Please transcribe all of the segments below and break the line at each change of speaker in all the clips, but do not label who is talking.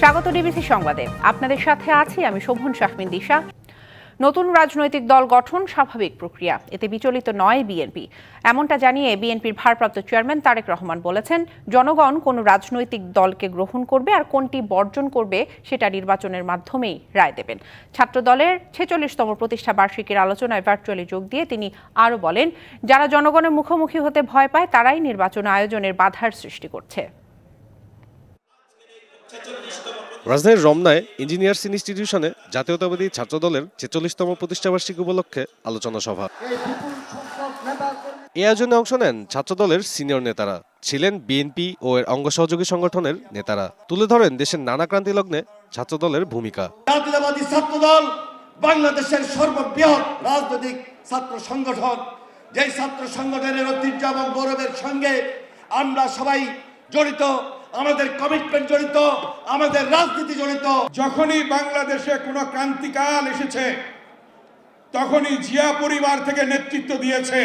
স্বাগত ডিবিসি সংবাদে আপনাদের সাথে আছি আমি শোভন শাহমিন দিশা নতুন রাজনৈতিক দল গঠন স্বাভাবিক প্রক্রিয়া এতে বিচলিত নয় বিএনপি এমনটা জানিয়ে বিএনপির ভারপ্রাপ্ত চেয়ারম্যান তারেক রহমান বলেছেন জনগণ কোন রাজনৈতিক দলকে গ্রহণ করবে আর কোনটি বর্জন করবে সেটা নির্বাচনের মাধ্যমেই রায় দেবেন ছাত্র দলের ছেচল্লিশতম প্রতিষ্ঠা বার্ষিকীর আলোচনায় ভার্চুয়ালি যোগ দিয়ে তিনি আরও বলেন যারা জনগণের মুখোমুখি হতে ভয় পায় তারাই নির্বাচন আয়োজনের বাধার সৃষ্টি করছে
রাজধানীর রমনায় ইঞ্জিনিয়ার্স ইনস্টিটিউশনে জাতীয়তাবাদী ছাত্রদলের ছেচল্লিশতম প্রতিষ্ঠাবার্ষিকী উপলক্ষে আলোচনা সভা এ আয়োজনে অংশ নেন ছাত্রদলের সিনিয়র নেতারা ছিলেন বিএনপি ও এর অঙ্গ সহযোগী সংগঠনের নেতারা তুলে ধরেন দেশের নানা ক্রান্তি লগ্নে ছাত্রদলের ভূমিকা
জাতীয়তাবাদী ছাত্রদল বাংলাদেশের সর্ববৃহৎ রাজনৈতিক ছাত্র সংগঠন যে ছাত্র সংগঠনের ঐতিহ্য এবং গৌরবের সঙ্গে আমরা সবাই জড়িত আমাদের কমিটমেন্ট জড়িত আমাদের রাজনীতি জড়িত যখনই বাংলাদেশে কোনো ক্রান্তিকাল এসেছে তখনই জিয়া পরিবার থেকে নেতৃত্ব দিয়েছে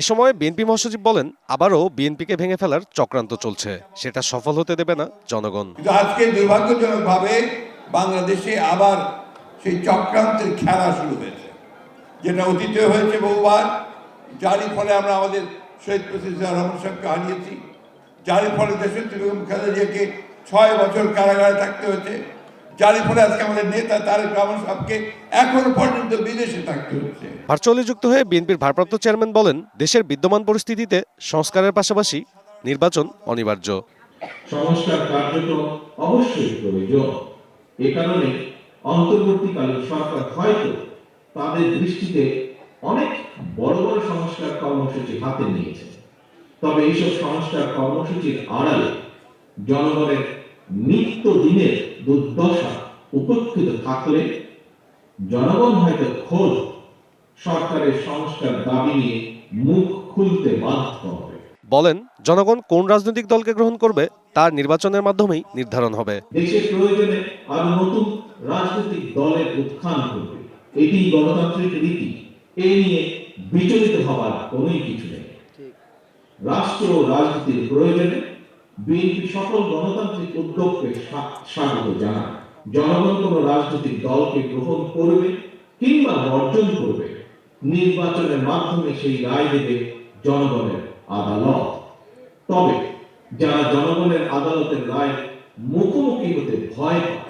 এ সময় বিএনপি মহাসচিব বলেন আবারও বিএনপিকে ভেঙে ফেলার চক্রান্ত চলছে সেটা সফল হতে দেবে না জনগণ
আজকে দুর্ভাগ্যজনকভাবে বাংলাদেশে আবার সেই চক্রান্তের খেলা শুরু হয়েছে যেটা অতীতে হয়েছে বহুবার যারই ফলে আমরা আমাদের শহীদ প্রেসিডেন্ট রহমান সাহেবকে হারিয়েছি যার ফলে দেশের তৃণমূল মুখার্জিয়াকে ছয় বছর কারাগারে থাকতে হয়েছে নেতা
ভার্চুয়ালি যুক্ত হয়ে বিএনপির ভারপ্রাপ্ত চেয়ারম্যান বলেন দেশের বিদ্যমান পরিস্থিতিতে সংস্কারের পাশাপাশি নির্বাচন অনিবার্য
সংস্কার কার্য তো অবশ্যই প্রয়োজন এ কারণে অন্তর্বর্তীকালীন সরকার হয়তো তাদের দৃষ্টিতে অনেক বড় বড় সংস্কার কর্মসূচি হাতে নিয়েছে তবে এইসব সংস্কার কর্মসূচির আড়ালে জনগণের নিত্য দিনের দুর্দশা উপেক্ষিত থাকলে জনগণ হয়তো খোঁজ সরকারের সংস্কার দাবি নিয়ে মুখ খুলতে বাধ্য হবে
বলেন জনগণ কোন রাজনৈতিক দলকে গ্রহণ করবে তার নির্বাচনের মাধ্যমেই নির্ধারণ হবে
দেশের প্রয়োজনে আর নতুন রাজনৈতিক দলের উত্থান করবে এটি গণতান্ত্রিক রীতি এ নিয়ে বিচলিত হবার কোনোই কিছু নেই রাষ্ট্র ও রাজনীতির প্রয়োজনে বিএনপি সকল গণতান্ত্রিক উদ্যোগকে স্বাগত জানায় জনগণ কোন রাজনৈতিক দলকে গ্রহণ করবে কিংবা বর্জন করবে নির্বাচনের মাধ্যমে সেই রায় দেবে জনগণের আদালত তবে যারা জনগণের আদালতের রায় মুখোমুখি হতে ভয় পায়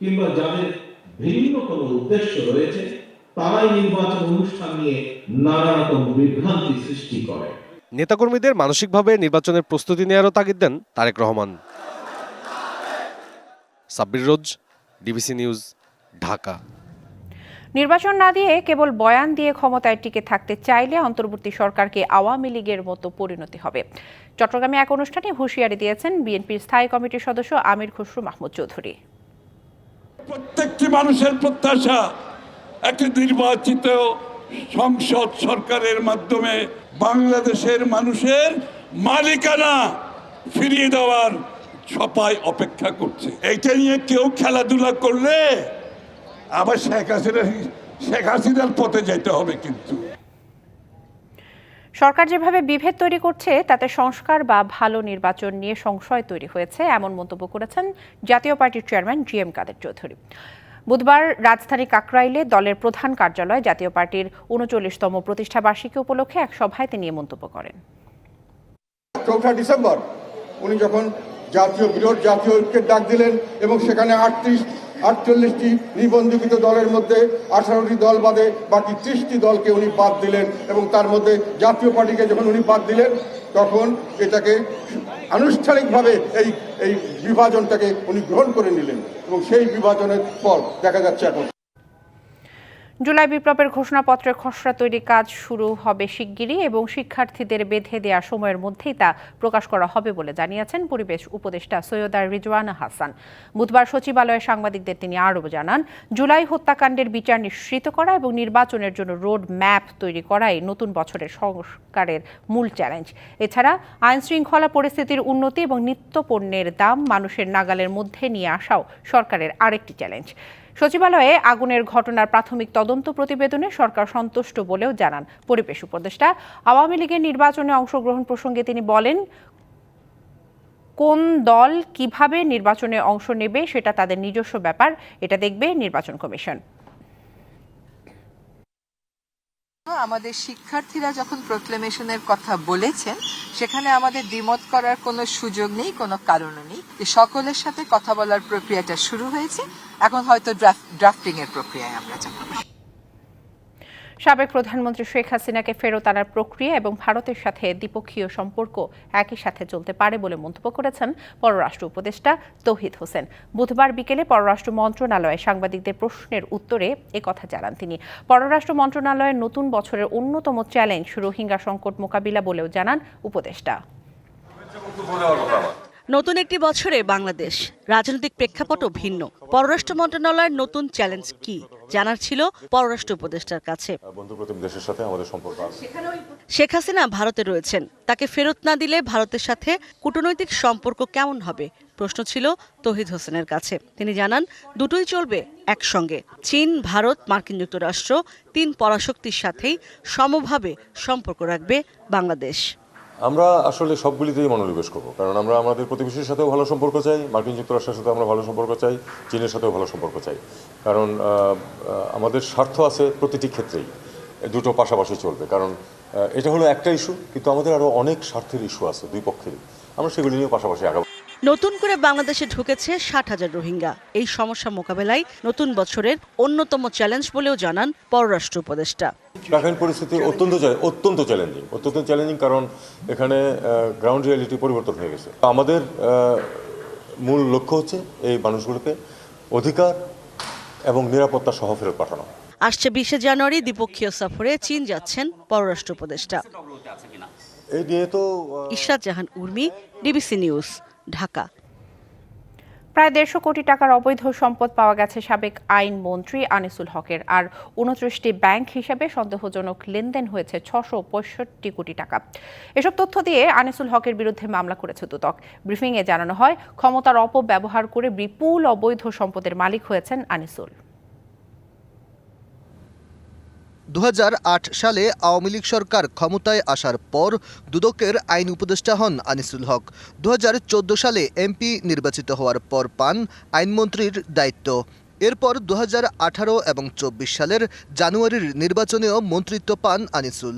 কিংবা যাদের ভিন্ন কোনো উদ্দেশ্য রয়েছে তারাই নির্বাচন অনুষ্ঠান নিয়ে নানা রকম বিভ্রান্তি সৃষ্টি করে
নেতাকর্মীদের মানসিকভাবে নির্বাচনের প্রস্তুতি নেওয়ারও তাগিদ দেন তারেক রহমান সাব্বির রোজ ডিবিসি নিউজ ঢাকা
নির্বাচন না দিয়ে কেবল বয়ান দিয়ে ক্ষমতায় টিকে থাকতে চাইলে অন্তর্বর্তী সরকারকে আওয়ামী লীগের মতো পরিণতি হবে চট্টগ্রামে এক অনুষ্ঠানে হুঁশিয়ারি দিয়েছেন বিএনপির স্থায়ী কমিটির সদস্য আমির খসরু মাহমুদ চৌধুরী
প্রত্যেকটি মানুষের প্রত্যাশা একটি নির্বাচিত সংসদ সরকারের মাধ্যমে বাংলাদেশের মানুষের মালিকানা ফিরিয়ে দেওয়ার সবাই অপেক্ষা করছে এইটা নিয়ে কেউ খেলাধুলা করলে আবার শেখ হাসিনা শেখ হাসিনার পথে যেতে হবে কিন্তু
সরকার যেভাবে বিভেদ তৈরি করছে তাতে সংস্কার বা ভালো নির্বাচন নিয়ে সংশয় তৈরি হয়েছে এমন মন্তব্য করেছেন জাতীয় পার্টির chairman G M Quader Chowdhury বুধবার রাজধানী কাকরাইলে দলের প্রধান কার্যালয় জাতীয় পার্টির উনচল্লিশতম প্রতিষ্ঠা বার্ষিকী উপলক্ষে এক সভায় তিনি মন্তব্য করেন
চৌঠা ডিসেম্বর উনি যখন জাতীয় বিরোধ জাতীয় ঐক্যের ডাক দিলেন এবং সেখানে আটত্রিশ আটচল্লিশটি নিবন্ধিত দলের মধ্যে আঠারোটি দল বাদে বাকি ত্রিশটি দলকে উনি বাদ দিলেন এবং তার মধ্যে জাতীয় পার্টিকে যখন উনি বাদ দিলেন তখন এটাকে আনুষ্ঠানিকভাবে এই এই বিভাজনটাকে উনি গ্রহণ করে নিলেন এবং সেই বিভাজনের পর দেখা যাচ্ছে এখন
জুলাই বিপ্লবের ঘোষণাপত্রে খসড়া তৈরি কাজ শুরু হবে শিগগিরই এবং শিক্ষার্থীদের বেঁধে দেওয়া সময়ের মধ্যেই তা প্রকাশ করা হবে বলে জানিয়েছেন পরিবেশ উপদেষ্টা আর রিজওয়ানা হাসান বুধবার সচিবালয়ে সাংবাদিকদের তিনি আরও জানান জুলাই হত্যাকাণ্ডের বিচার নিশ্চিত করা এবং নির্বাচনের জন্য রোড ম্যাপ তৈরি করাই নতুন বছরের সংস্কারের মূল চ্যালেঞ্জ এছাড়া আইন শৃঙ্খলা পরিস্থিতির উন্নতি এবং নিত্যপণ্যের দাম মানুষের নাগালের মধ্যে নিয়ে আসাও সরকারের আরেকটি চ্যালেঞ্জ সচিবালয়ে আগুনের ঘটনার প্রাথমিক তদন্ত প্রতিবেদনে সরকার সন্তুষ্ট বলেও জানান পরিবেশ উপদেষ্টা আওয়ামী লীগের নির্বাচনে অংশগ্রহণ প্রসঙ্গে তিনি বলেন কোন দল কিভাবে নির্বাচনে অংশ নেবে সেটা তাদের নিজস্ব ব্যাপার এটা দেখবে নির্বাচন কমিশন
আমাদের শিক্ষার্থীরা যখন প্রক্লেমেশনের কথা বলেছেন সেখানে আমাদের দ্বিমত করার কোনো সুযোগ নেই কোনো কারণও নেই যে সকলের সাথে কথা বলার প্রক্রিয়াটা শুরু হয়েছে এখন হয়তো ড্রাফটিং এর প্রক্রিয়ায় আমরা যাব
সাবেক প্রধানমন্ত্রী শেখ হাসিনাকে ফেরত আনার প্রক্রিয়া এবং ভারতের সাথে দ্বিপক্ষীয় সম্পর্ক একই সাথে চলতে পারে বলে মন্তব্য করেছেন পররাষ্ট্র উপদেষ্টা তৌহিদ হোসেন বুধবার বিকেলে পররাষ্ট্র মন্ত্রণালয়ে সাংবাদিকদের প্রশ্নের উত্তরে একথা জানান তিনি পররাষ্ট্র মন্ত্রণালয়ের নতুন বছরের অন্যতম চ্যালেঞ্জ রোহিঙ্গা সংকট মোকাবিলা বলেও জানান উপদেষ্টা
নতুন একটি বছরে বাংলাদেশ রাজনৈতিক প্রেক্ষাপটও ভিন্ন পররাষ্ট্র মন্ত্রণালয়ের নতুন চ্যালেঞ্জ কি জানার ছিল পররাষ্ট্র উপদেষ্টার কাছে শেখ হাসিনা ভারতে রয়েছেন তাকে ফেরত না দিলে ভারতের সাথে কূটনৈতিক সম্পর্ক কেমন হবে প্রশ্ন ছিল তহিদ হোসেনের কাছে তিনি জানান দুটোই চলবে একসঙ্গে চীন ভারত মার্কিন যুক্তরাষ্ট্র তিন পরাশক্তির সাথেই সমভাবে সম্পর্ক রাখবে বাংলাদেশ
আমরা আসলে সবগুলিতেই মনোনিবেশ করবো কারণ আমরা আমাদের প্রতিবেশীর সাথেও ভালো সম্পর্ক চাই মার্কিন যুক্তরাষ্ট্রের সাথে আমরা ভালো সম্পর্ক চাই চীনের সাথেও ভালো সম্পর্ক চাই কারণ আমাদের স্বার্থ আছে প্রতিটি ক্ষেত্রেই দুটো পাশাপাশি চলবে কারণ এটা হলো একটা ইস্যু কিন্তু আমাদের আরও অনেক স্বার্থের ইস্যু আছে দুই পক্ষেরই আমরা সেগুলি নিয়ে পাশাপাশি আগাবো
নতুন করে বাংলাদেশে ঢুকেছে ষাট হাজার রোহিঙ্গা এই সমস্যা মোকাবেলায় নতুন বছরের অন্যতম চ্যালেঞ্জ বলেও জানান পররাষ্ট্র উপদেষ্টা
রাখাইন পরিস্থিতি অত্যন্ত অত্যন্ত চ্যালেঞ্জিং অত্যন্ত চ্যালেঞ্জিং কারণ এখানে গ্রাউন্ড রিয়ালিটি পরিবর্তন হয়ে গেছে আমাদের মূল লক্ষ্য হচ্ছে এই মানুষগুলোকে অধিকার এবং নিরাপত্তা সহ ফেরত পাঠানো
আসছে বিশে জানুয়ারি দ্বিপক্ষীয় সফরে চীন যাচ্ছেন পররাষ্ট্র উপদেষ্টা এই নিয়ে তো ইশরাত জাহান উর্মি ডিবিসি নিউজ ঢাকা প্রায় দেড়শো কোটি টাকার অবৈধ সম্পদ পাওয়া গেছে সাবেক আইনমন্ত্রী আনিসুল হকের আর উনত্রিশটি ব্যাংক হিসেবে সন্দেহজনক লেনদেন হয়েছে ছশো পঁয়ষট্টি কোটি টাকা এসব তথ্য দিয়ে আনিসুল হকের বিরুদ্ধে মামলা করেছে দুদক ব্রিফিংয়ে জানানো হয় ক্ষমতার অপব্যবহার করে বিপুল অবৈধ সম্পদের মালিক হয়েছেন আনিসুল
2008 সালে আওয়ামী লীগ সরকার ক্ষমতায় আসার পর দুদকের আইন উপদেষ্টা হন আনিসুল হক দু সালে এমপি নির্বাচিত হওয়ার পর পান আইনমন্ত্রীর দায়িত্ব এরপর দু এবং চব্বিশ সালের জানুয়ারির নির্বাচনেও মন্ত্রিত্ব পান আনিসুল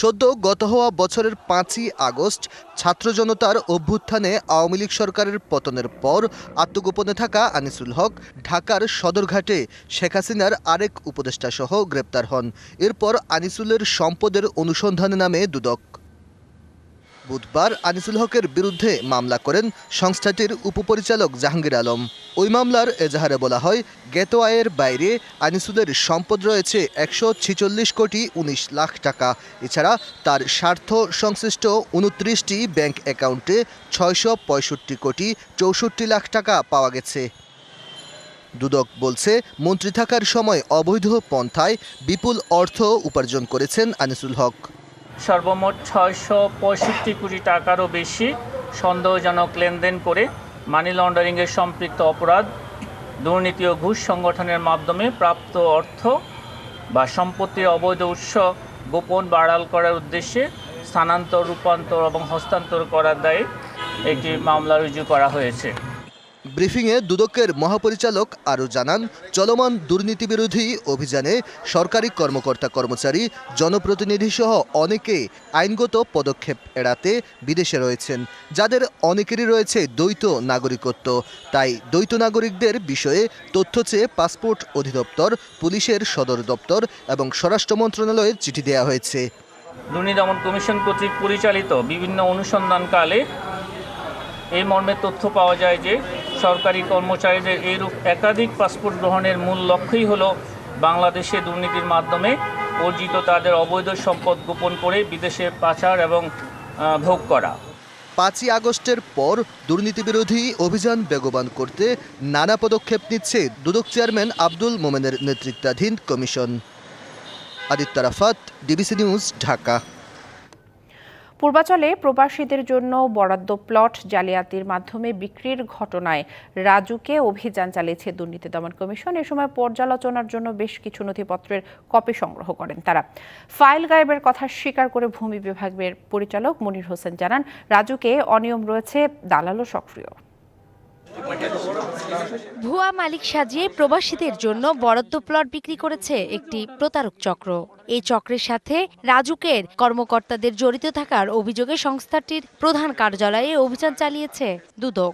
সদ্য গত হওয়া বছরের পাঁচই আগস্ট ছাত্র জনতার অভ্যুত্থানে আওয়ামী লীগ সরকারের পতনের পর আত্মগোপনে থাকা আনিসুল হক ঢাকার সদরঘাটে শেখ হাসিনার আরেক উপদেষ্টাসহ গ্রেপ্তার হন এরপর আনিসুলের সম্পদের অনুসন্ধানে নামে দুদক বুধবার আনিসুল হকের বিরুদ্ধে মামলা করেন সংস্থাটির উপপরিচালক জাহাঙ্গীর আলম ওই মামলার এজাহারে বলা হয় গেত আয়ের বাইরে আনিসুলের সম্পদ রয়েছে একশো ছিচল্লিশ কোটি উনিশ লাখ টাকা এছাড়া তার স্বার্থ সংশ্লিষ্ট উনত্রিশটি ব্যাংক অ্যাকাউন্টে ছয়শো পঁয়ষট্টি কোটি চৌষট্টি লাখ টাকা পাওয়া গেছে দুদক বলছে মন্ত্রী থাকার সময় অবৈধ পন্থায় বিপুল অর্থ উপার্জন করেছেন আনিসুল হক
সর্বমোট ছয়শো পঁয়ষট্টি কোটি টাকারও বেশি সন্দেহজনক লেনদেন করে মানি লন্ডারিংয়ের সম্পৃক্ত অপরাধ দুর্নীতি ও ঘুষ সংগঠনের মাধ্যমে প্রাপ্ত অর্থ বা সম্পত্তির অবৈধ উৎস গোপন বাড়াল করার উদ্দেশ্যে স্থানান্তর রূপান্তর এবং হস্তান্তর করার দায়ে একটি মামলা রুজু করা হয়েছে
ব্রিফিংয়ে দুদকের মহাপরিচালক আরও জানান চলমান দুর্নীতিবিরোধী অভিযানে সরকারি কর্মকর্তা কর্মচারী জনপ্রতিনিধিসহ অনেকে আইনগত পদক্ষেপ এড়াতে বিদেশে রয়েছেন যাদের অনেকেরই রয়েছে দ্বৈত নাগরিকত্ব তাই দ্বৈত নাগরিকদের বিষয়ে তথ্য চেয়ে পাসপোর্ট অধিদপ্তর পুলিশের সদর দপ্তর এবং স্বরাষ্ট্র মন্ত্রণালয়ের চিঠি দেওয়া হয়েছে
দুর্নীতি দমন কমিশন কর্তৃক পরিচালিত বিভিন্ন অনুসন্ধানকালে এই মর্মে তথ্য পাওয়া যায় যে সরকারি কর্মচারীদের এইরূপ একাধিক পাসপোর্ট গ্রহণের মূল লক্ষ্যই হল বাংলাদেশে দুর্নীতির মাধ্যমে অর্জিত তাদের অবৈধ সম্পদ গোপন করে বিদেশে পাচার এবং ভোগ করা
পাঁচই আগস্টের পর দুর্নীতিবিরোধী অভিযান বেগবান করতে নানা পদক্ষেপ নিচ্ছে দুদক চেয়ারম্যান আব্দুল মোমেনের নেতৃত্বাধীন commission Aditya Rafat DBC news Dhaka
পূর্বাচলে প্রবাসীদের জন্য বরাদ্দ প্লট জালিয়াতির মাধ্যমে বিক্রির ঘটনায় রাজুকে অভিযান চালিয়েছে দুর্নীতি দমন কমিশন এ সময় পর্যালোচনার জন্য বেশ কিছু নথিপত্রের কপি সংগ্রহ করেন তারা ফাইল গায়েবের কথা স্বীকার করে ভূমি বিভাগের পরিচালক মনির হোসেন জানান রাজুকে অনিয়ম রয়েছে দালালও সক্রিয় ভুয়া মালিক সাজিয়ে প্রবাসীদের জন্য বরাদ্দ প্লট বিক্রি করেছে একটি প্রতারক চক্র এই চক্রের সাথে রাজুকের কর্মকর্তাদের জড়িত থাকার অভিযোগে সংস্থাটির প্রধান কার্যালয়ে অভিযান চালিয়েছে দুদক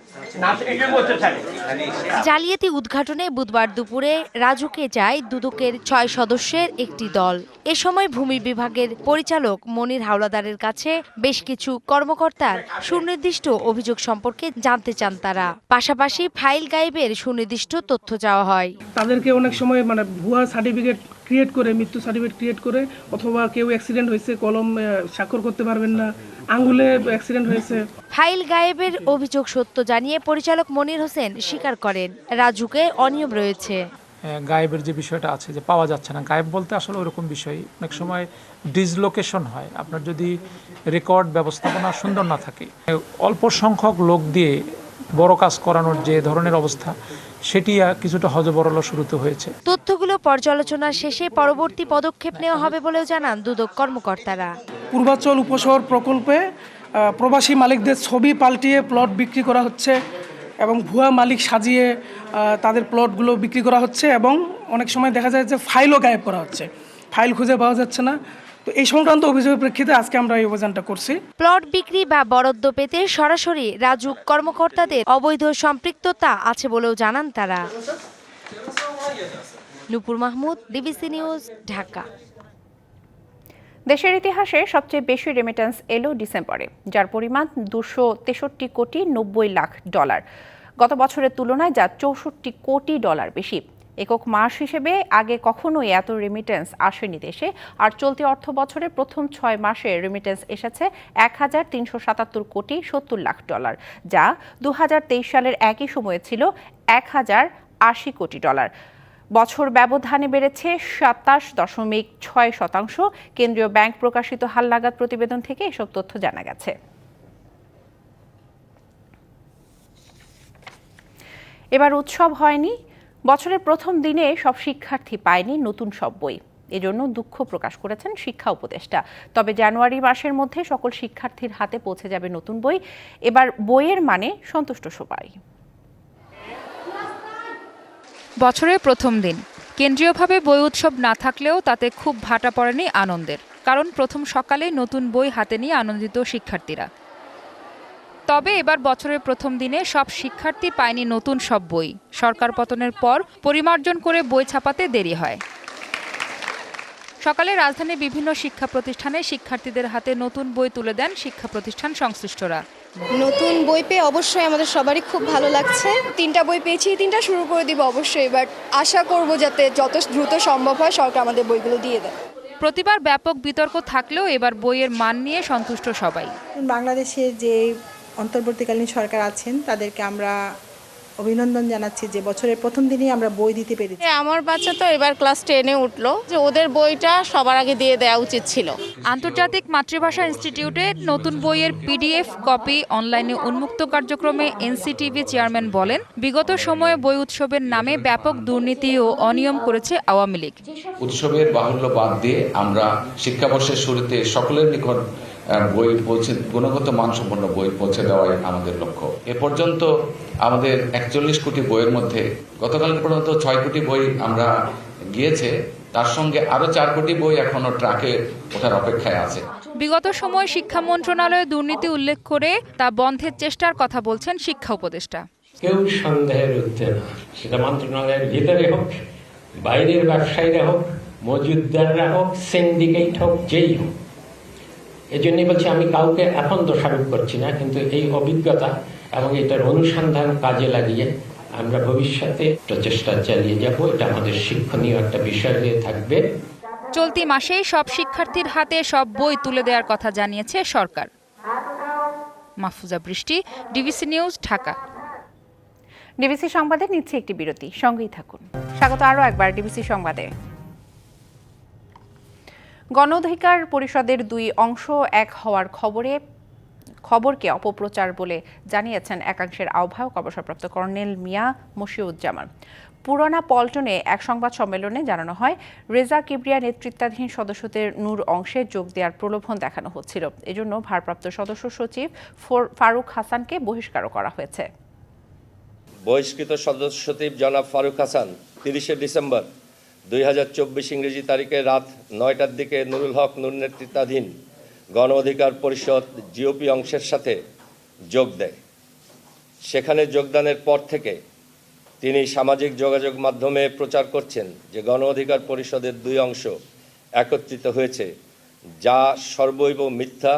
জালিয়াতি উদ্ঘাটনে বুধবার দুপুরে রাজুকে যায় দুদকের ছয় সদস্যের একটি দল এ সময় ভূমি বিভাগের পরিচালক মনির হাওলাদারের কাছে বেশ কিছু কর্মকর্তার সুনির্দিষ্ট অভিযোগ সম্পর্কে জানতে চান তারা পাশাপাশি ফাইল গাইবের সুনির্দিষ্ট তথ্য চাওয়া হয়
তাদেরকে অনেক সময় মানে ভুয়া সার্টিফিকেট ক্রিয়েট করে মৃত্যু সার্টিফিকেট ক্রিয়েট করে অথবা কেউ অ্যাক্সিডেন্ট হয়েছে কলম স্বাক্ষর করতে পারবেন না আঙ্গুলে অ্যাক্সিডেন্ট হয়েছে
ফাইল গায়েবের অভিযোগ সত্য জানিয়ে পরিচালক মনির হোসেন স্বীকার করেন রাজুকে অনিয়ম রয়েছে
হ্যাঁ, গায়েবের যে বিষয়টা আছে যে পাওয়া যাচ্ছে না গায়েব বলতে আসলে ওরকম বিষয় অনেক সময় ডিসলোকেশন হয় আপনার যদি রেকর্ড ব্যবস্থাপনা সুন্দর না থাকে অল্প সংখ্যক লোক দিয়ে বড় কাজ করানোর যে ধরনের অবস্থা সেটি কিছুটা হজবরল শুরুতে হয়েছে
তথ্যগুলো পর্যালোচনা শেষে পরবর্তী পদক্ষেপ নেওয়া হবে বলেও জানান দুদক কর্মকর্তারা
পূর্বাচল উপশহর প্রকল্পে প্রবাসী মালিকদের ছবি পাল্টিয়ে প্লট বিক্রি করা হচ্ছে এবং ভুয়া মালিক সাজিয়ে তাদের প্লটগুলো বিক্রি করা হচ্ছে এবং অনেক সময় দেখা যায় যে ফাইলও গায়েব করা হচ্ছে ফাইল খুঁজে পাওয়া যাচ্ছে না তো এই সংক্রান্ত অভিযোগের প্রেক্ষিতে আজকে আমরা এই অভিযানটা করছি
প্লট বিক্রি বা বরাদ্দ পেতে সরাসরি রাজুক কর্মকর্তাদের অবৈধ সম্পৃক্ততা আছে বলেও জানান তারা নুপুর মাহমুদ ডিবিসি নিউজ ঢাকা দেশের ইতিহাসে সবচেয়ে বেশি রেমিটেন্স এলো ডিসেম্বরে যার পরিমাণ দুশো তেষট্টি কোটি নব্বই লাখ ডলার গত বছরের তুলনায় যা চৌষট্টি কোটি ডলার বেশি একক মাস হিসেবে আগে কখনোই এত রেমিটেন্স আসেনি দেশে আর চলতি অর্থ বছরের প্রথম ছয় মাসে রেমিটেন্স এসেছে এক হাজার তিনশো সাতাত্তর কোটি সত্তর লাখ ডলার যা দু সালের একই সময়ে ছিল এক হাজার আশি কোটি ডলার বছর ব্যবধানে বেড়েছে সাতাশ দশমিক ছয় শতাংশ কেন্দ্রীয় ব্যাংক প্রকাশিত হালনাগাদ প্রতিবেদন থেকে এসব তথ্য জানা গেছে এবার উৎসব হয়নি বছরের প্রথম দিনে সব শিক্ষার্থী পায়নি নতুন সব বই এজন্য দুঃখ প্রকাশ করেছেন শিক্ষা উপদেষ্টা তবে জানুয়ারি মাসের মধ্যে সকল শিক্ষার্থীর হাতে পৌঁছে যাবে নতুন বই এবার বইয়ের মানে সন্তুষ্ট সবাই বছরের প্রথম দিন কেন্দ্রীয়ভাবে বই উৎসব না থাকলেও তাতে খুব ভাটা পড়েনি আনন্দের কারণ প্রথম সকালে নতুন বই হাতে নিয়ে আনন্দিত শিক্ষার্থীরা তবে এবার বছরের প্রথম দিনে সব শিক্ষার্থী পায়নি নতুন সব বই সরকার পতনের পর পরিমার্জন করে বই ছাপাতে দেরি হয় সকালে রাজধানীর বিভিন্ন শিক্ষা প্রতিষ্ঠানে শিক্ষার্থীদের হাতে নতুন বই তুলে দেন শিক্ষা প্রতিষ্ঠান সংশ্লিষ্টরা
নতুন বই পেয়ে অবশ্যই আমাদের সবারই খুব ভালো লাগছে তিনটা বই পেয়েছি তিনটা শুরু করে দিব অবশ্যই বাট আশা করব যাতে যত দ্রুত সম্ভব হয় সরকার আমাদের বইগুলো দিয়ে দেয়
প্রতিবার ব্যাপক বিতর্ক থাকলেও এবার বইয়ের মান নিয়ে সন্তুষ্ট সবাই
বাংলাদেশে যে অন্তর্বর্তীকালীন সরকার আছেন তাদেরকে আমরা অভিনন্দন জানাচ্ছি যে বছরের প্রথম দিনই আমরা বই দিতে পেরেছি
হ্যাঁ, আমার বাচ্চা তো এবার ক্লাস টেনে উঠলো যে ওদের বইটা সবার আগে দিয়ে দেওয়া উচিত ছিল
আন্তর্জাতিক মাতৃভাষা ইনস্টিটিউটে নতুন বইয়ের পিডিএফ কপি অনলাইনে উন্মুক্ত কার্যক্রমে এনসিটিভি চেয়ারম্যান বলেন বিগত সময়ে বই উৎসবের নামে ব্যাপক দুর্নীতি ও অনিয়ম করেছে আওয়ামী লীগ
উৎসবের বাহুল্য বাদ দিয়ে আমরা শিক্ষাবর্ষের শুরুতে সকলের নিকট বই পৌঁছে গুণগত মানসম্পন্ন বই পৌঁছে দেওয়াই আমাদের লক্ষ্য এ পর্যন্ত আমাদের একচল্লিশ কোটি বইয়ের মধ্যে গতকাল পর্যন্ত ছয় কোটি বই আমরা গিয়েছে তার সঙ্গে আরও চার কোটি বই এখনও ট্রাকে ওঠার অপেক্ষায় আছে
বিগত সময় শিক্ষা মন্ত্রণালয়ে দুর্নীতি উল্লেখ করে তা বন্ধের চেষ্টার কথা বলছেন শিক্ষা উপদেষ্টা
কেউ সন্দেহের উঠতে না সেটা মন্ত্রণালয়ের ভিতরে হোক বাইরের ব্যবসায়ীরা হোক মজুদ্দাররা হোক সিন্ডিকেট হোক যেই হোক এই জন্যই বলছি আমি কাউকে এখন দোষারোপ করছি না কিন্তু এই অভিজ্ঞতা এবং এটার অনুসন্ধান কাজে লাগিয়ে আমরা ভবিষ্যতে প্রচেষ্টা চালিয়ে যাব এটা আমাদের শিক্ষণীয় একটা বিষয় হয়ে থাকবে
চলতি মাসেই সব শিক্ষার্থীর হাতে সব বই তুলে দেওয়ার কথা জানিয়েছে সরকার মাহফুজা বৃষ্টি ডিবিসি নিউজ ঢাকা ডিবিসি সংবাদে নিচ্ছে একটি বিরতি সঙ্গেই থাকুন স্বাগত আরও একবার ডিবিসি সংবাদে গণধিকার পরিষদের দুই অংশ এক হওয়ার খবরে খবরকে অপপ্রচার বলে জানিয়েছেন একাংশের আহ্বায়ক অবসরপ্রাপ্ত কর্নেল মিয়া মশিউজ্জামান পুরনা পল্টনে এক সংবাদ সম্মেলনে জানানো হয় রেজা কিবরিয়া নেতৃত্বাধীন সদস্যদের নূর অংশে যোগ দেওয়ার প্রলোভন দেখানো হচ্ছিল এজন্য ভারপ্রাপ্ত সদস্য সচিব ফারুক হাসানকে বহিষ্কারও করা হয়েছে
বহিষ্কৃত সদস্য সচিব জনাব ফারুক হাসান তিরিশে ডিসেম্বর দুই হাজার চব্বিশ ইংরেজি তারিখে রাত নয়টার দিকে নুরুল হক নুর নেতৃত্বাধীন গণ অধিকার পরিষদ জিওপি অংশের সাথে যোগ দেয় সেখানে যোগদানের পর থেকে তিনি সামাজিক যোগাযোগ মাধ্যমে প্রচার করছেন যে গণ অধিকার পরিষদের দুই অংশ একত্রিত হয়েছে যা সর্বৈব মিথ্যা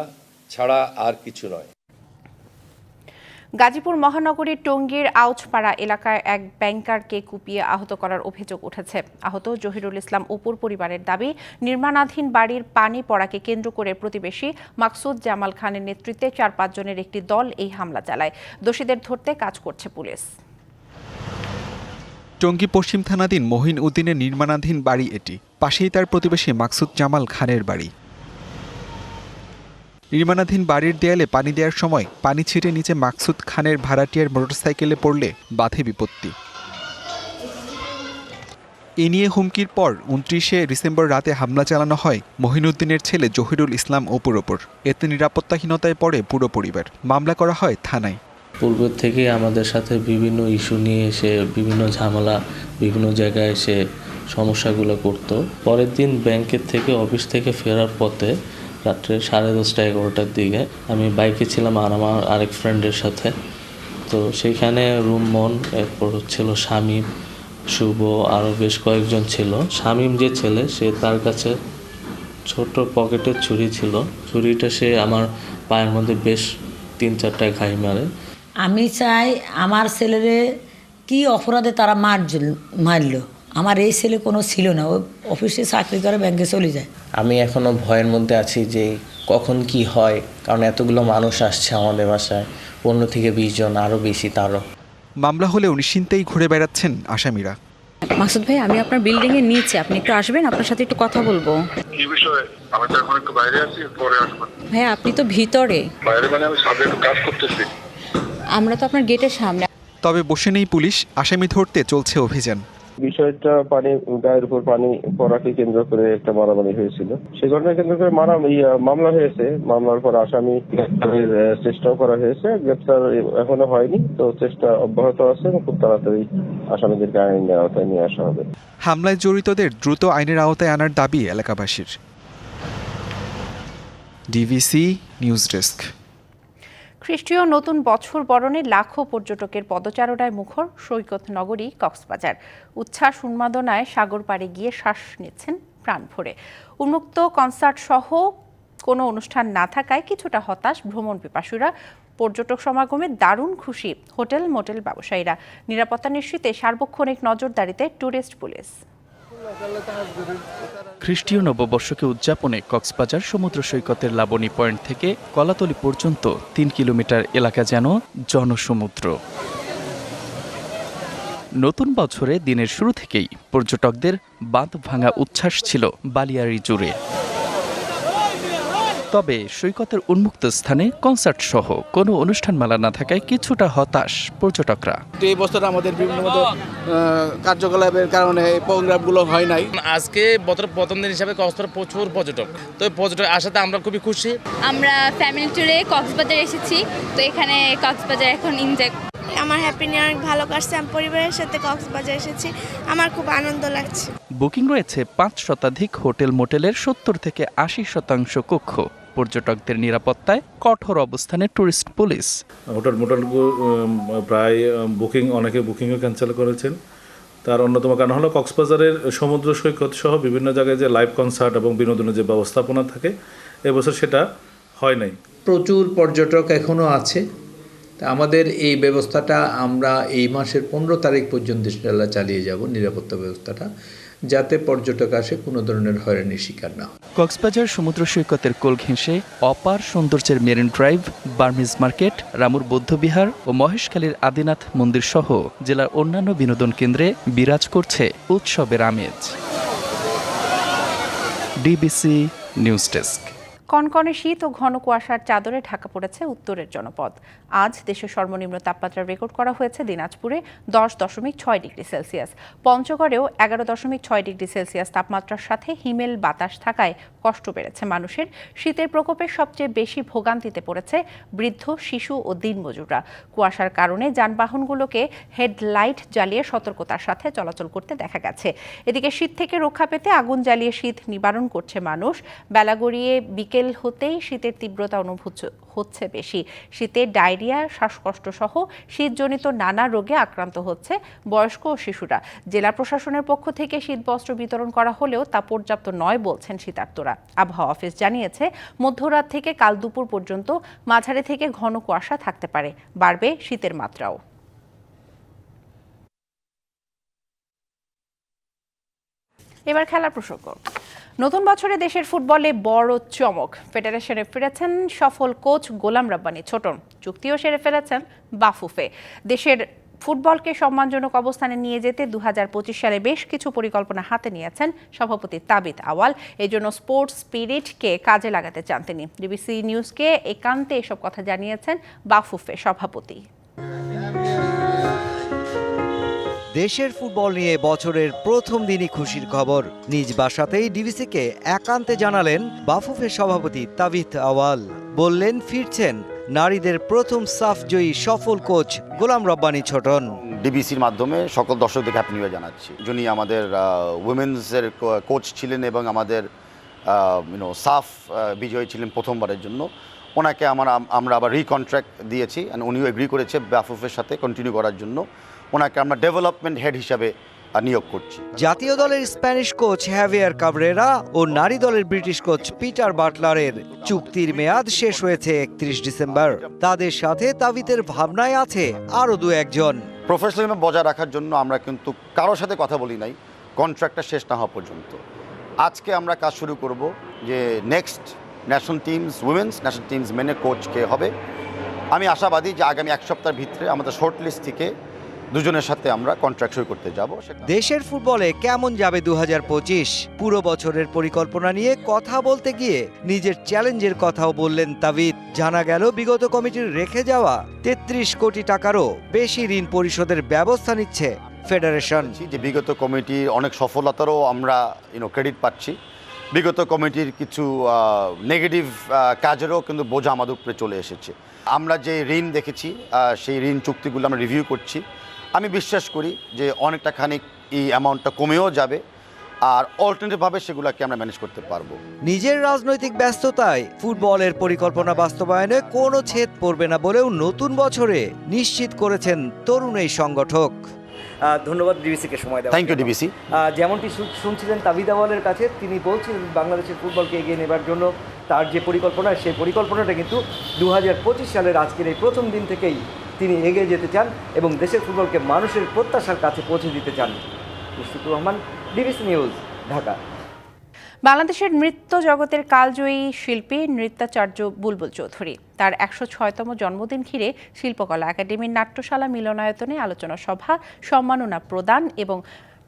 ছাড়া আর কিছু নয়
গাজীপুর মহানগরীর টঙ্গীর আউচপাড়া এলাকায় এক ব্যাংকারকে কুপিয়ে আহত করার অভিযোগ উঠেছে আহত জহিরুল ইসলাম অপুর পরিবারের দাবি নির্মাণাধীন বাড়ির পানি পড়াকে কেন্দ্র করে প্রতিবেশী মাকসুদ জামাল খানের নেতৃত্বে চার পাঁচজনের একটি দল এই হামলা চালায় দোষীদের ধরতে কাজ করছে পুলিশ
টঙ্গী পশ্চিম থানাধীন মহিন উদ্দিনের নির্মাণাধীন বাড়ি এটি পাশেই তার প্রতিবেশী মাকসুদ জামাল খানের বাড়ি নির্মাণাধীন বাড়ির দেয়ালে পানি দেওয়ার সময় পানি ছিটে নিচে মাকসুদ খানের ভাড়াটিয়ার মোটরসাইকেলে পড়লে বাধে বিপত্তি এ নিয়ে হুমকির পর উনত্রিশে ডিসেম্বর রাতে হামলা চালানো হয় মহিনুদ্দিনের ছেলে জহিরুল ইসলাম অপুর ওপর এতে নিরাপত্তাহীনতায় পড়ে পুরো পরিবার মামলা করা হয় থানায়
পূর্ব থেকে আমাদের সাথে বিভিন্ন ইস্যু নিয়ে এসে বিভিন্ন ঝামেলা বিভিন্ন জায়গায় এসে সমস্যাগুলো করত পরের দিন ব্যাংকের থেকে অফিস থেকে ফেরার পথে রাত্রে সাড়ে দশটা এগারোটার দিকে আমি বাইকে ছিলাম আর আমার আরেক ফ্রেন্ডের সাথে তো সেইখানে রুম মন এরপর ছিল শামীম শুভ আরও বেশ কয়েকজন ছিল শামীম যে ছেলে সে তার কাছে ছোট পকেটের ছুরি ছিল ছুরিটা সে আমার পায়ের মধ্যে বেশ তিন চারটায় ঘাই মারে আমি চাই আমার ছেলেরে কি অপরাধে তারা মার মারলো আমার এই ছেলে কোনো ছিল না ও অফিসে চাকরি করে ব্যাংকে চলে যায় আমি এখনও ভয়ের মধ্যে আছি যে কখন কি হয় কারণ এতগুলো মানুষ আসছে আমাদের বাসায় পনেরো থেকে বিশ জন আরও বেশি তারও মামলা হলেও নিশ্চিন্তেই ঘুরে বেড়াচ্ছেন আসামিরা মাসুদ ভাই আমি আপনার বিল্ডিং এর নিচে আপনি একটু আসবেন আপনার সাথে একটু কথা বলবো কি বিষয়ে আমি তো এখন একটু বাইরে আছি পরে আসবো ভাই আপনি তো ভিতরে বাইরে মানে আমি সাথে একটু কাজ করতেছি আমরা তো আপনার গেটের সামনে তবে বসে নেই পুলিশ আসামি ধরতে চলছে অভিযান বিষয়টা পানি গায়ের উপর পানি পড়াকে কেন্দ্র করে একটা মারামারি হয়েছিল সে ঘটনা কেন্দ্র করে মারা মামলা হয়েছে মামলার পর আসামি গ্রেপ্তারের চেষ্টাও করা হয়েছে গ্রেপ্তার এখনো হয়নি তো চেষ্টা অব্যাহত আছে এবং খুব তাড়াতাড়ি আসামিদের আইনের আওতায় নিয়ে আসা হবে হামলায় জড়িতদের দ্রুত আইনের আওতায় আনার দাবি এলাকাবাসীর ডিভিসি নিউজ ডেস্ক খ্রিস্টীয় নতুন বছর বরণে লাখো পর্যটকের পদচারণায় মুখর সৈকত নগরী কক্সবাজার উচ্ছ্বাস উন্মাদনায় সাগর পাড়ে গিয়ে শ্বাস নিচ্ছেন প্রাণ ভরে উন্মুক্ত কনসার্ট সহ কোনো অনুষ্ঠান না থাকায় কিছুটা হতাশ ভ্রমণ পিপাসুরা পর্যটক সমাগমে দারুণ খুশি হোটেল মোটেল ব্যবসায়ীরা নিরাপত্তা নিশ্চিতে সার্বক্ষণিক নজরদারিতে ট্যুরিস্ট পুলিশ খ্রিস্টীয় নববর্ষকে উদযাপনে কক্সবাজার সমুদ্র সৈকতের লাবণী পয়েন্ট থেকে কলাতলি পর্যন্ত তিন কিলোমিটার এলাকা যেন জনসমুদ্র নতুন বছরে দিনের শুরু থেকেই পর্যটকদের বাঁধ ভাঙা উচ্ছ্বাস ছিল বালিয়ারি জুড়ে তবে সৈকতের উন্মুক্ত স্থানে কনসার্ট সহ কোনো মালা না থাকায় কিছুটা হতাশ পর্যটকরা এই বছর আমাদের বিভিন্ন কার্যকলাপের কারণে প্রোগ্রামগুলো হয় নাই আজকে বছর প্রথম দিন হিসাবে কক্সবাজার প্রচুর পর্যটক তো পর্যটক আসাতে আমরা খুবই খুশি আমরা ফ্যামিলি ট্যুরে কক্সবাজার এসেছি তো এখানে কক্সবাজার এখন ইনজয় আমার হ্যাপি নিউ অনেক ভালো কাটছে আমি পরিবারের সাথে কক্সবাজার এসেছি আমার খুব আনন্দ লাগছে বুকিং রয়েছে পাঁচ শতাধিক হোটেল মোটেলের সত্তর থেকে আশি শতাংশ কক্ষ পর্যটকদের নিরাপত্তায় কঠোর অবস্থানে ট্যুরিস্ট পুলিশ হোটেল মোটেল প্রায় বুকিং অনেকে বুকিংও ক্যান্সেল করেছেন তার অন্যতম কারণ হলো কক্সবাজারের সমুদ্র সৈকত সহ বিভিন্ন জায়গায় যে লাইভ কনসার্ট এবং বিনোদনের যে ব্যবস্থাপনা থাকে এবছর সেটা হয় নাই প্রচুর পর্যটক এখনও আছে আমাদের এই ব্যবস্থাটা আমরা এই মাসের পনেরো তারিখ পর্যন্ত চালিয়ে যাব নিরাপত্তা ব্যবস্থাটা যাতে পর্যটক আসে কোনো ধরনের হয়রানির শিকার না হয় কক্সবাজার সমুদ্র সৈকতের কোল ঘেঁষে অপার সৌন্দর্যের মেরিন ড্রাইভ বার্মিজ মার্কেট রামুর বৌদ্ধবিহার ও মহেশখালীর আদিনাথ মন্দির সহ জেলার অন্যান্য বিনোদন কেন্দ্রে বিরাজ করছে উৎসবের আমেজ ডিবিসি নিউজ ডেস্ক কনকনে শীত ও ঘন কুয়াশার চাদরে ঢাকা পড়েছে উত্তরের জনপদ আজ দেশের সর্বনিম্ন তাপমাত্রা রেকর্ড করা হয়েছে দিনাজপুরে দশ দশমিক ছয় ডিগ্রি সেলসিয়াস পঞ্চগড়েও এগারো দশমিক ছয় ডিগ্রি সেলসিয়াস তাপমাত্রার সাথে হিমেল বাতাস থাকায় কষ্ট বেড়েছে মানুষের শীতের প্রকোপে সবচেয়ে বেশি ভোগান্তিতে পড়েছে বৃদ্ধ শিশু ও দিনমজুররা কুয়াশার কারণে যানবাহনগুলোকে হেডলাইট জ্বালিয়ে সতর্কতার সাথে চলাচল করতে দেখা গেছে এদিকে শীত থেকে রক্ষা পেতে আগুন জ্বালিয়ে শীত নিবারণ করছে মানুষ বেলা গড়িয়ে বিকেল বিকেল হতেই শীতের তীব্রতা অনুভূত হচ্ছে বেশি শীতে ডায়রিয়া শ্বাসকষ্ট সহ শীতজনিত নানা রোগে আক্রান্ত হচ্ছে বয়স্ক ও শিশুরা জেলা প্রশাসনের পক্ষ থেকে শীত বস্ত্র বিতরণ করা হলেও তা পর্যাপ্ত নয় বলছেন শীতার্তরা আবহাওয়া অফিস জানিয়েছে মধ্যরাত থেকে কাল দুপুর পর্যন্ত মাঝারি থেকে ঘন কুয়াশা থাকতে পারে বাড়বে শীতের মাত্রাও এবার খেলার প্রসঙ্গ নতুন বছরে দেশের ফুটবলে বড় চমক ফেডারেশনে ফিরেছেন সফল কোচ গোলাম রাব্বানি ছোটন চুক্তিও সেরে ফেলেছেন বাফুফে দেশের ফুটবলকে সম্মানজনক অবস্থানে নিয়ে যেতে দু সালে বেশ কিছু পরিকল্পনা হাতে নিয়েছেন সভাপতি তাবিদ আওয়াল এই জন্য স্পোর্টস স্পিরিটকে কাজে লাগাতে চান তিনি বিবিসি নিউজকে একান্তে এসব কথা জানিয়েছেন বাফুফে সভাপতি দেশের ফুটবল নিয়ে বছরের প্রথম দিনই খুশির খবর নিজ বাসাতেই ডিবিসিকে একান্তে জানালেন বাফুফের সভাপতি তাবিথ আওয়াল বললেন ফিরছেন নারীদের প্রথম সাফ জয়ী সফল কোচ গোলাম রব্বানি ছোটন ডিবিসির মাধ্যমে সকল দর্শকদের হ্যাপি নিউ জানাচ্ছি যিনি আমাদের উইমেন্সের কোচ ছিলেন এবং আমাদের ইউনো সাফ বিজয়ী ছিলেন প্রথমবারের জন্য ওনাকে আমার আমরা আবার রিকন্ট্রাক্ট দিয়েছি উনিও এগ্রি করেছে বাফুফের সাথে কন্টিনিউ করার জন্য ওনাকে আমরা ডেভেলপমেন্ট হেড হিসাবে নিয়োগ করছি জাতীয় দলের স্প্যানিশ কোচ হ্যাভিয়ার কাবরেরা ও নারী দলের ব্রিটিশ কোচ পিটার বাটলারের চুক্তির মেয়াদ শেষ হয়েছে একত্রিশ ডিসেম্বর তাদের সাথে তাবিতের ভাবনায় আছে আরও দু একজন প্রফেশনালিজম বজায় রাখার জন্য আমরা কিন্তু কারোর সাথে কথা বলি নাই কন্ট্রাক্টটা শেষ না হওয়া পর্যন্ত আজকে আমরা কাজ শুরু করব যে next national teams women's national teams মেনে কোচকে হবে আমি আশাবাদী যে আগামী এক সপ্তাহের ভিতরে আমাদের শর্ট লিস্ট থেকে দুজনের সাথে আমরা কন্ট্রাক্ট সই করতে যাব দেশের ফুটবলে কেমন যাবে দু পুরো বছরের পরিকল্পনা নিয়ে কথা বলতে গিয়ে নিজের চ্যালেঞ্জের কথাও বললেন তাবিদ জানা গেল বিগত কমিটির রেখে যাওয়া ৩৩ কোটি টাকারও বেশি ঋণ পরিশোধের ব্যবস্থা নিচ্ছে ফেডারেশন যে বিগত কমিটির অনেক সফলতারও আমরা ইউনো ক্রেডিট পাচ্ছি বিগত কমিটির কিছু নেগেটিভ কাজেরও কিন্তু বোঝা আমাদের উপরে চলে এসেছে আমরা যে ঋণ দেখেছি সেই ঋণ চুক্তিগুলো আমরা রিভিউ করছি আমি বিশ্বাস করি যে অনেকটা খানিক এই অ্যামাউন্টটা কমেও যাবে আর অল্টারনেটিভভাবে সেগুলোকে আমরা ম্যানেজ করতে পারবো নিজের রাজনৈতিক ব্যস্ততায় ফুটবলের পরিকল্পনা বাস্তবায়নে কোনো ছেদ পড়বে না বলেও নতুন বছরে নিশ্চিত করেছেন তরুণ এই সংগঠক ধন্যবাদ ডিবিসিকে সময় দেওয়া থ্যাংক ইউ ডিবিসি যেমনটি শুনছিলেন তাবিদ আওয়ালের কাছে তিনি বলছিলেন বাংলাদেশের ফুটবলকে এগিয়ে নেবার জন্য তার যে পরিকল্পনা সেই পরিকল্পনাটা কিন্তু দু সালের আজকের এই প্রথম দিন থেকেই তিনি এগিয়ে যেতে চান এবং দেশের ফুটবলকে মানুষের প্রত্যাশার কাছে পৌঁছে দিতে চান মুস্তিকুর রহমান ডিবিসি নিউজ ঢাকা বাংলাদেশের নৃত্য জগতের কালজয়ী শিল্পী নৃত্যাচার্য বুলবুল চৌধুরী তার একশো ছয়তম জন্মদিন ঘিরে শিল্পকলা একাডেমির নাট্যশালা মিলনায়তনে আলোচনা সভা সম্মাননা প্রদান এবং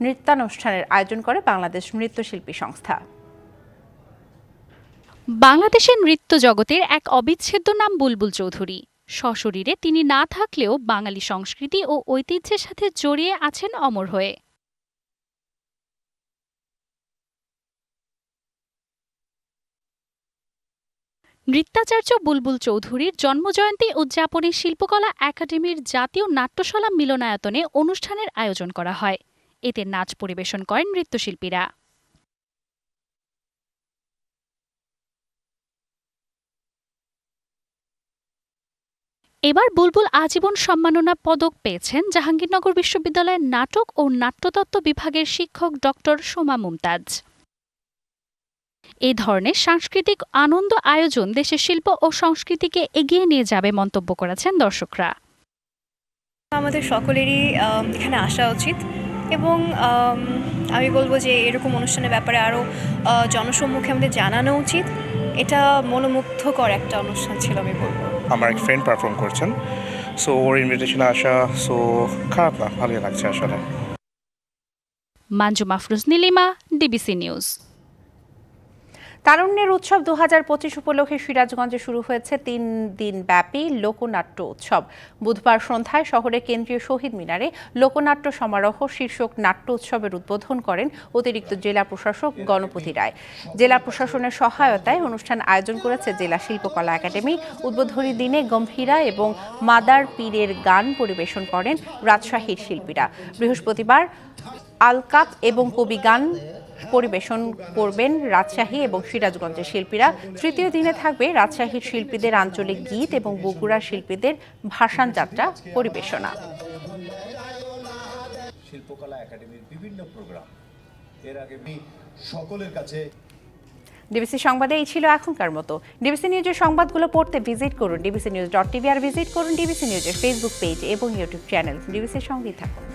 নৃত্যানুষ্ঠানের আয়োজন করে বাংলাদেশ নৃত্যশিল্পী সংস্থা বাংলাদেশের নৃত্য জগতের এক অবিচ্ছেদ্য নাম বুলবুল চৌধুরী সশরীরে তিনি না থাকলেও বাঙালি সংস্কৃতি ও ঐতিহ্যের সাথে জড়িয়ে আছেন অমর হয়ে নৃত্যাচার্য বুলবুল চৌধুরীর জন্মজয়ন্তী উদযাপনে শিল্পকলা একাডেমির জাতীয় নাট্যশালা মিলনায়তনে অনুষ্ঠানের আয়োজন করা হয় এতে নাচ পরিবেশন করেন নৃত্যশিল্পীরা এবার বুলবুল আজীবন সম্মাননা পদক পেয়েছেন জাহাঙ্গীরনগর বিশ্ববিদ্যালয়ের নাটক ও নাট্যতত্ত্ব বিভাগের শিক্ষক ডক্টর সোমা মুমতাজ এ ধরনের সাংস্কৃতিক আনন্দ আয়োজন দেশের শিল্প ও সংস্কৃতিকে এগিয়ে নিয়ে যাবে মন্তব্য করেছেন দর্শকরা আমাদের সকলেরই এখানে আসা উচিত এবং আমি বলবো যে এরকম অনুষ্ঠানের ব্যাপারে আরও জনসম্মুখে আমাদের জানানো উচিত এটা মনোমুগ্ধকর একটা অনুষ্ঠান ছিল আমি বলবো আমার এক ফ্রেন্ড পারফর্ম করছেন সো ওর ইনভিটেশনে আসা সো খারাপ না ভালোই লাগছে আসলে মানজু মাফরুজ নীলিমা ডিবিসি নিউজ তারুণ্যের উৎসব দু হাজার পঁচিশ উপলক্ষে সিরাজগঞ্জে শুরু হয়েছে তিন দিন ব্যাপী লোকনাট্য উৎসব বুধবার সন্ধ্যায় শহরের কেন্দ্রীয় শহীদ মিনারে লোকনাট্য সমারোহ শীর্ষক নাট্য উৎসবের উদ্বোধন করেন অতিরিক্ত জেলা প্রশাসক গণপতি রায় জেলা প্রশাসনের সহায়তায় অনুষ্ঠান আয়োজন করেছে জেলা শিল্পকলা একাডেমি উদ্বোধনী দিনে গম্ভীরা এবং মাদার পীরের গান পরিবেশন করেন রাজশাহীর শিল্পীরা বৃহস্পতিবার আলকাপ এবং কবি গান পরিবেশন করবেন রাজশাহী এবং সিরাজগঞ্জের শিল্পীরা তৃতীয় দিনে থাকবে রাজশাহীর শিল্পীদের আঞ্চলিক গীত এবং বগুড়ার শিল্পীদের ভাসান যাত্রা পরিবেশনা শিল্পকলা একাডেমির বিভিন্ন প্রোগ্রাম এর আগে সকলের কাছে ডিবিসি সংবাদে এই ছিল এখনকার মতো ডিবিসি নিউজের সংবাদগুলো পড়তে ভিজিট করুন ডিবিসি নিউজ ডট টিভি আর ভিজিট করুন ডিবিসি নিউজের ফেসবুক পেজ এবং ইউটিউব চ্যানেল ডিবিসির সঙ্গেই থাকুন